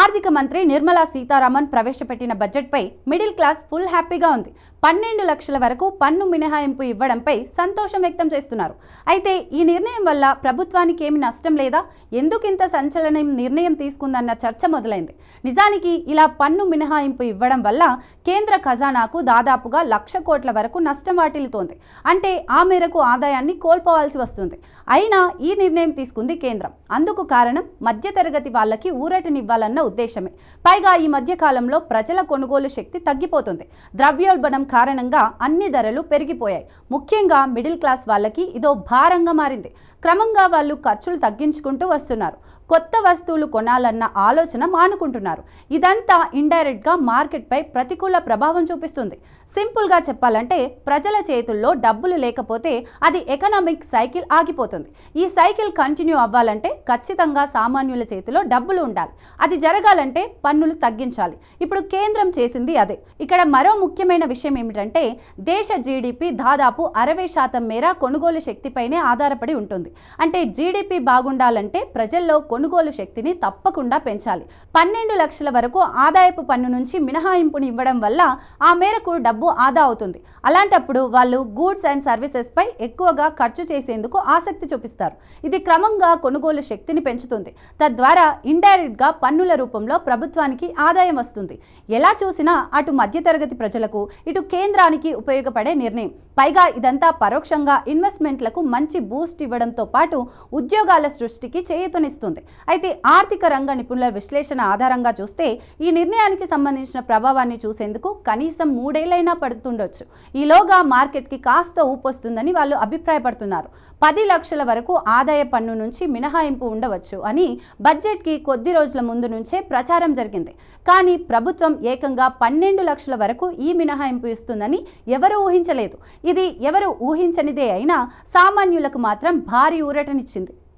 ఆర్థిక మంత్రి నిర్మలా సీతారామన్ ప్రవేశపెట్టిన బడ్జెట్పై మిడిల్ క్లాస్ ఫుల్ హ్యాపీగా ఉంది. పన్నెండు లక్షల వరకు పన్ను మినహాయింపు ఇవ్వడంపై సంతోషం వ్యక్తం చేస్తున్నారు. అయితే ఈ నిర్ణయం వల్ల ప్రభుత్వానికి ఏమి నష్టం లేదా? ఎందుకింత సంచలనం నిర్ణయం తీసుకుందన్న చర్చ మొదలైంది. నిజానికి ఇలా పన్ను మినహాయింపు ఇవ్వడం వల్ల కేంద్ర ఖజానాకు దాదాపుగా లక్ష కోట్ల వరకు నష్టం వాటిల్లుతోంది. అంటే ఆ మేరకు ఆదాయాన్ని కోల్పోవాల్సి వస్తుంది. అయినా ఈ నిర్ణయం తీసుకుంది కేంద్రం. అందుకు కారణం మధ్యతరగతి వాళ్ళకి ఊరటనివ్వాలన్న ఉద్దేశమే. పైగా ఈ మధ్యకాలంలో ప్రజల కొనుగోలు శక్తి తగ్గిపోతుంది. ద్రవ్యోల్బణం కారణంగా అన్ని ధరలు పెరిగిపోయాయి. ముఖ్యంగా మిడిల్ క్లాస్ వాళ్ళకి ఇదో భారంగా మారింది. క్రమంగా వాళ్ళు ఖర్చులు తగ్గించుకుంటూ వస్తున్నారు. కొత్త వస్తువులు కొనాలన్న ఆలోచన మానుకుంటున్నారు. ఇదంతా ఇండైరెక్ట్గా మార్కెట్పై ప్రతికూల ప్రభావం చూపిస్తుంది. సింపుల్గా చెప్పాలంటే ప్రజల చేతుల్లో డబ్బులు లేకపోతే అది ఎకనామిక్ సైకిల్ ఆగిపోతుంది. ఈ సైకిల్ కంటిన్యూ అవ్వాలంటే ఖచ్చితంగా సామాన్యుల చేతిలో డబ్బులు ఉండాలి. అది జరగాలంటే పన్నులు తగ్గించాలి. ఇప్పుడు కేంద్రం చేసింది అదే. ఇక్కడ మరో ముఖ్యమైన విషయం ఏమిటంటే దేశ జీడిపి దాదాపు అరవై శాతం మేర కొనుగోలు శక్తిపైనే ఆధారపడి ఉంటుంది. అంటే జీడిపి బాగుండాలంటే ప్రజల్లో కొనుగోలు శక్తిని తప్పకుండా పెంచాలి. పన్నెండు లక్షల వరకు ఆదాయపు పన్ను నుంచి మినహాయింపుని ఇవ్వడం వల్ల ఆ మేరకు డబ్బు ఆదా అవుతుంది. అలాంటప్పుడు వాళ్ళు గూడ్స్ అండ్ సర్వీసెస్ పై ఎక్కువగా ఖర్చు చేసేందుకు ఆసక్తి చూపిస్తారు. ఇది క్రమంగా కొనుగోలు శక్తిని పెంచుతుంది. తద్వారా ఇండైరెక్ట్గా పన్నుల రూపంలో ప్రభుత్వానికి ఆదాయం వస్తుంది. ఎలా చూసినా అటు మధ్యతరగతి ప్రజలకు ఇటు కేంద్రానికి ఉపయోగపడే నిర్ణయం. పైగా ఇదంతా పరోక్షంగా ఇన్వెస్ట్మెంట్లకు మంచి బూస్ట్ ఇవ్వడంతో పాటు ఉద్యోగాల సృష్టికి చేయూతనిస్తుంది. అయితే ఆర్థిక రంగ నిపుణుల విశ్లేషణ ఆధారంగా చూస్తే ఈ నిర్ణయానికి సంబంధించిన ప్రభావాన్ని చూసేందుకు కనీసం మూడేళ్ళైనా పడుతుండొచ్చు. ఈలోగా మార్కెట్కి కాస్త ఊపొస్తుందని వాళ్ళు అభిప్రాయపడుతున్నారు. పది లక్షల వరకు ఆదాయ పన్ను నుంచి మినహాయింపు ఉండవచ్చు అని బడ్జెట్కి కొద్ది రోజుల ముందు నుంచే ప్రచారం జరిగింది. కానీ ప్రభుత్వం ఏకంగా పన్నెండు లక్షల వరకు ఈ మినహాయింపు ఇస్తుందని ఎవరూ ఊహించలేదు. ఇది ఎవరు ఊహించనిదే అయినా సామాన్యులకు మాత్రం భారీ ఊరటనిచ్చింది.